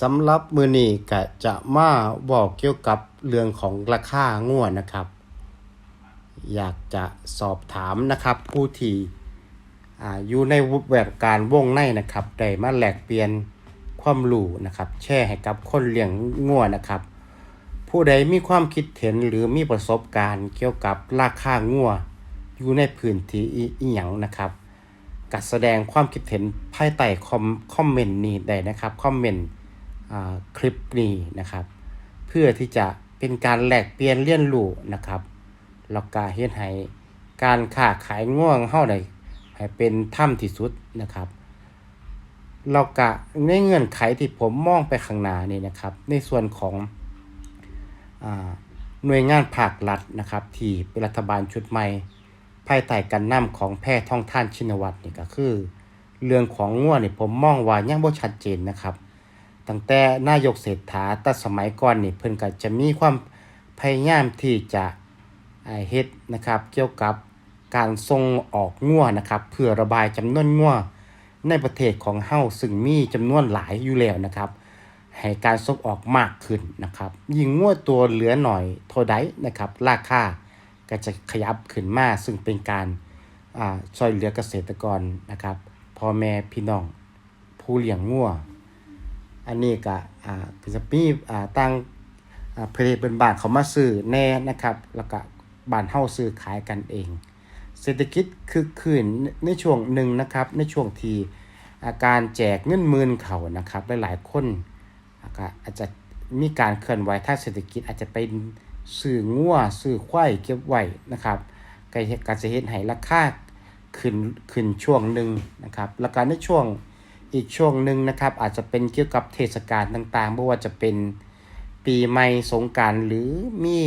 สำหรับมือนี้ก็จะมาบอกเกี่ยวกับเรื่องของราคาง่วนะครับ อยากจะสอบถามนะครับ ผู้ที่ออยู่ในแวดการวงในนะครับได้มาแลกเปลี่ยนความรู้นะครับ แชร์ให้กับคนเลี้ยงง่วนะครับ ผู้ใดมีความคิดเห็นหรือมีประสบการณ์เกี่ยวกับราคาง่วอยู่ในพื้นที่อีอีหยังนะครับกัดแสดงความคิดเห็นภายใต้คอมคอมเมนต์นี้ได้นะครับคอมเมนต์ คลิปนี้นะครับ เพื่อที่จะเป็นการแลกเปลี่ยนเรียนรู้นะครับแล้วก็เฮ็ดให้การค้าขายง่วงเฮาได้ให้เป็นถ้ำที่สุดนะครับเรากะในเงื่อนไขที่ผมมองไปข้างหน้านี่นะครับ ในส่วนของอหน่วยงานภาครัฐนะครับ ที่เป็นรัฐบาลชุดใหม่ ภายใต้การนำของแพทย์ท่องท่านชินวัตรนี่ก็คือ เรื่องของง่วงนี่ผมมองว่ายังบ่ชัดเจนนะครับ ตั้งแต่นายกเศรษฐาแต่สมัยก่อนนี่เพิ่นก็จะมีความพยายามที่จะอ่าเฮ็ดนะครับเกี่ยวกับการส่งออกง่วนะครับเพื่อระบายจำนวนง่วในประเทศของเฮาซึ่งมีจำนวนหลายอยู่แล้วนะครับให้การส่งออกมากขึ้นนะครับยิ่งง่วตัวเหลือหน่อยเท่าใดนะครับราคาก็จะขยับขึ้นมาซึ่งเป็นการอ่าช่วยเหลือเกษตรกรนะครับพ่อแม่พี่น้องผู้เลี้ยงง่ว อันนี้ก็อ่าก็จะมีอ่าตั้งอ่าประเทศเป็นบานเขามาซื้อแน่นะครับ แล้วก็บานเฮาซื้อขายกันเอง เศรษฐกิจคือคืนในช่วงหนึ่งนะครับ ในช่วงที่อาการแจกเงินหมื่นเขานะครับหลายๆคนอาก็อาจจะมีการเคลื่อนไหวทางเศรษฐกิจอาจจะเป็นซื้องัวซื้อควายเก็บไว้นะครับก็เก็จะเฮ็ดให้ราคาขึ้นขึ้นช่วงหนึ่งนะครับ แล้วก็ในช่วง อีกช่วงหนึ่งนะครับ อาจจะเป็นเกี่ยวกับเทศกาลต่างๆไม่ว่าจะเป็นปีใหม่สงการหรือมี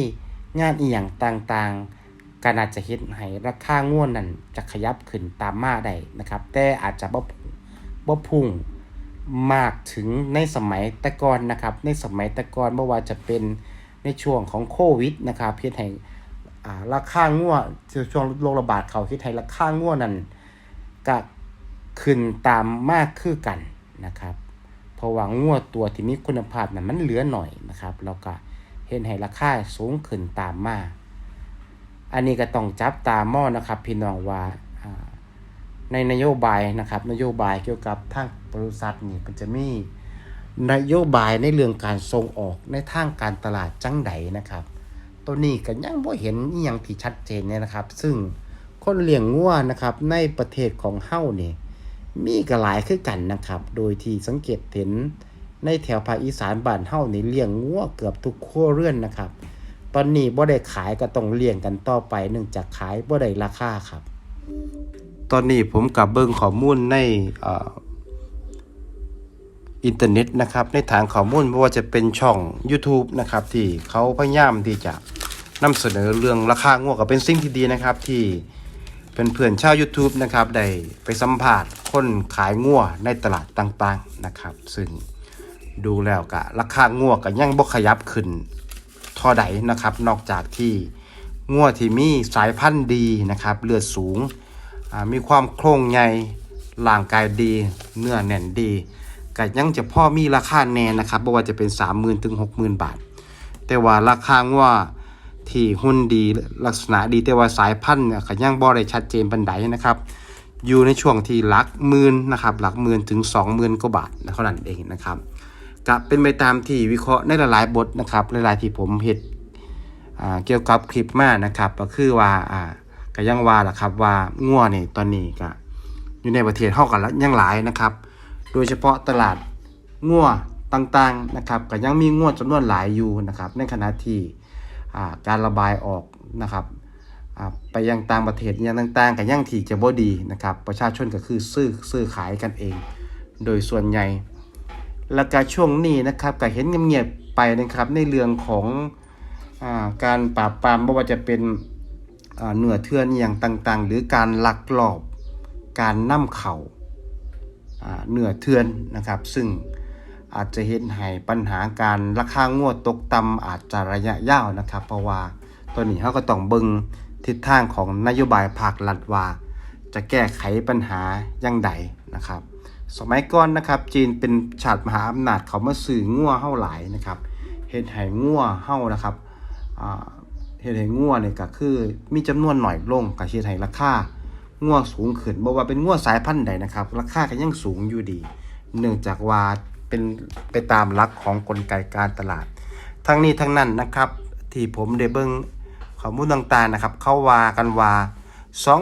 งานอีหยังต่างๆก็อาจจะเห็นให้ราคาง่วนนั้นจะขยับขึ้นตามมาได้นะครับ แต่อาจจะบ่บ่พุ่งมากถึงในสมัยต่ก่อนนะครับ ในสมัยต่ก่อนไม่ว่าจะเป็นในช่วงของโควิดนะครับเฮ็ดให้อ่าราคาง่วช่วงโรคระบาดเขาเฮ็ดให้ราคาง่วนั้นก็ ขึ้นตามมากคือกันนะครับเพราะว่างัวตัวที่มีคุณภาพนั้นมันเหลือหน่อยนะครับแล้วก็เห็นให้ราคาสูงขึ้นตามมาอันนี้ก็ต้องจับตามอนะครับ พี่น้องว่าในนโยบายนะครับ นโยบายเกี่ยวกับทางบริษัทนี่มันจะมีนโยบายในเรื่องการส่งออกในทางการตลาดจังใดนะครับ ตัวนี้ก็ยังบ่เห็นอหยังที่ชัดเจนเนี่ยนะครับ ซึ่งคนเลี้ยงงัวนะครับในประเทศของเฮ้านี่ มีก็หลายคือกันนะครับ โดยที่สังเกตเห็นในแถวภาคอีสานบ้านเฮานี่เลี้ยงงัวเกือบทุกครัวเรือนนะครับ ตอนนี้บ่ได้ขายก็ต้องเลี้ยงกันต่อไปเนื่องจากขายบ่ได้ราคาครับ ตอนนี้ผมกับเบิ่งข้อมูลในอินเทอร์เน็ตนะครับในทางข้อมูลไม่ว่าจะเป็นช่อง YouTube นะครับที่เขาพยายามที่จะนำเสนอเรื่องราคางัวก็เป็นสิ่งที่ดีนะครับที่ เพื่อนเพื่อนๆชาว YouTube นะครับได้ไปสัมภาษณ์คนขายงัวในตลาดต่างๆนะครับ ซึ่งดูแล้วก็ราคางัวก็ยังบ่ขยับขึ้นท่อใดนะครับ นอกจากที่งัวที่มีสายพันธุ์ดีนะครับเลือดสูง มีความโครงใหญ่ร่างกายดี เนื้อแน่นดีก็ยังจะพ่อมีราคาแน่นะครับบ่ว่าจะเป็น 30,000ถึง60,000 บาท แต่ว่าราคางัว ที่หุ่นดีลักษณะดีแต่ว่าสายพันธุ์เนี่ยก็ยังบ่ได้ชัดเจนปานใดนะครับ อยู่ในช่วงที่หลักหมื่นนะครับหลักหมื่นถึง 20,000กว่าบาทเท่านั้นเองนะครับก็เป็นไปตามที่วิเคราะห์ในหลายๆบทนะครับหลายๆที่ผมเฮ็ดเกี่ยวกับคลิปมานะครับ ก็คือว่าก็ยังว่าล่ะครับว่างัวนี่ตอนนี้ก็อยู่ในประเทศเฮากันแล้วยังหลายนะครับ โดยเฉพาะตลาดงัวต่างๆนะครับก็ยังมีงัวจำนวนหลายอยู่นะครับ ในขณะที่ การระบายออกนะครับไปยังต่างประเทศย่างต่างๆก็ยังที่จะบ่ดีนะครับ ประชาชนก็คือซื้อซื้อขายกันเอง โดยส่วนใหญ่ แล้วก็ช่วงนี้นะครับก็เห็นเงียบๆไปนะครับในเรื่องของอาการปราบปรามไม่ว่าจะเป็นอ่าเนื้อเถื่อนอย่างต่างๆ หรือการลักลอบการนำเขา่าเหนือเถื่อนนะครับ ซึ่ง อาจจะเห็นให้ปัญหาการราคางวดตกต่ำอาจจะระยะยาวนะครับ เพราะว่าตัวนี้เขาก็ต้องเบิงทิศทางของนโยบายภาครัฐว่าจะแก้ไขปัญหาอย่างใดนะครับ สมัยก่อนนะครับ จีนเป็นชาติมหาอำนาจเขามาซื้องัวเฮาหลายนะครับเฮ็ดให้งัวเฮานะครับเฮ็ดให้งัวเนี่ยก็คือมีจำนวนหน่อยลงก็เฮ็ดให้ราคางัวสูงขึ้นบ่ว่าเป็นงัวสายพันธุ์ใดนะครับ ราคาก็ยังสูงอยู่ดี เนื่องจากว่า เป็นไปตามหลักของกลไกการตลาด ทั้งนี้ทั้งนั้นนะครับ ที่ผมได้เบิ่งข้อมูลต่างๆนะครับ เขาว่ากันว่า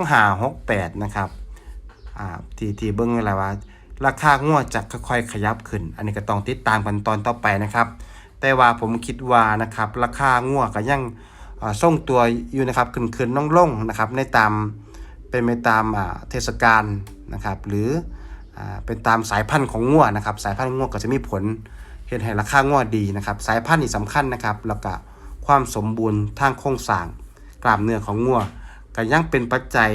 2568นะครับที่ที่เบิ่งอะไรว่า ราคางวดจะค่อยๆขยับขึ้น อันนี้ก็ต้องติดตามกันตอนต่อไปนะครับ แต่ว่าผมคิดว่านะครับ ราคางวดก็ยังอ่งตัวอยู่นะครับขึ้นขึ้นลงลงๆนะครับในตามเป็นไปตามเทศกาลนะครับ หรือ เป็นตามสายพันธุ์ของงวนะครับ สายพันธุ์งวก็จะมีผลเห็นให้ราคางวดดีนะครับ สายพันธุ์นี่สำคัญนะครับ แล้วก็ความสมบูรณ์ทางโครงสร้างกล้ามเนื้อของงวก็ยังเป็นปัจจัย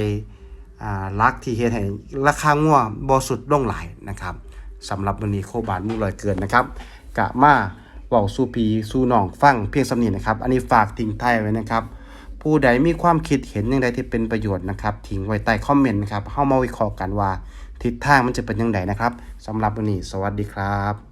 ลักที่เฮ็ดให้ราคางัวบ่สุดล่งหลายนะครับสำหรับวันนี้โคบานมูลอยเกินนะครับกะมาเว้าสูพีสู่น้องฟังเพียงสำเนี้นะครับ อันนี้ฝากทิ้งท้ายไว้นะครับ ผู้ใดมีความคิดเห็นอย่างใดที่เป็นประโยชน์นะครับทิ้งไว้ใต้คอมเมนต์นะครับเฮามาวิเคราะห์กันว่า ทิศทางมันจะเป็นยังไงนะครับสำหรับวันนี้สวัสดีครับ